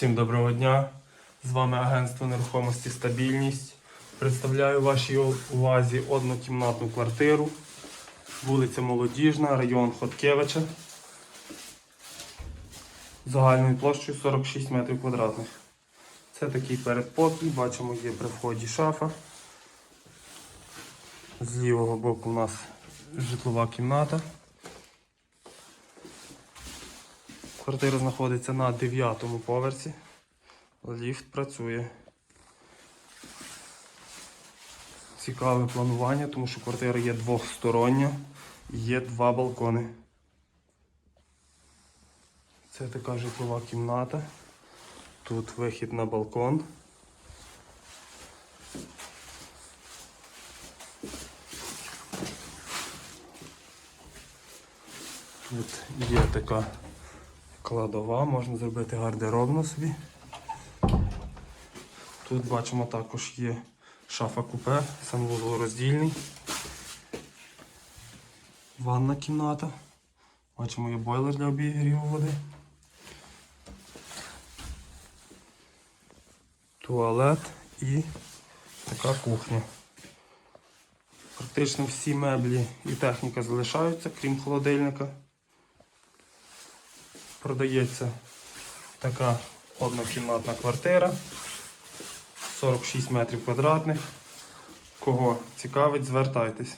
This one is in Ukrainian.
Всім доброго дня! З вами агентство нерухомості Стабільність. Представляю вашій увазі однокімнатну квартиру. Вулиця Молодіжна, район Хоткевича. Загальною площею 46 метрів квадратних. Це такий передпокій. Бачимо, є при вході шафа. З лівого боку у нас житлова кімната. Квартира знаходиться на 9 поверсі. Ліфт працює. Цікаве планування, тому що квартира є двохстороння, є два балкони. Це така житлова кімната. Тут вихід на балкон. Тут є така кладова, можна зробити гардеробну собі. Тут бачимо також є шафа купе, санвузлороздільний. Ванна кімната. Бачимо є бойлер для обігріву води. Туалет і така кухня. Практично всі меблі і техніка залишаються, крім холодильника. Продається така однокімнатна квартира. 46 метрів квадратних. Кого цікавить, звертайтесь.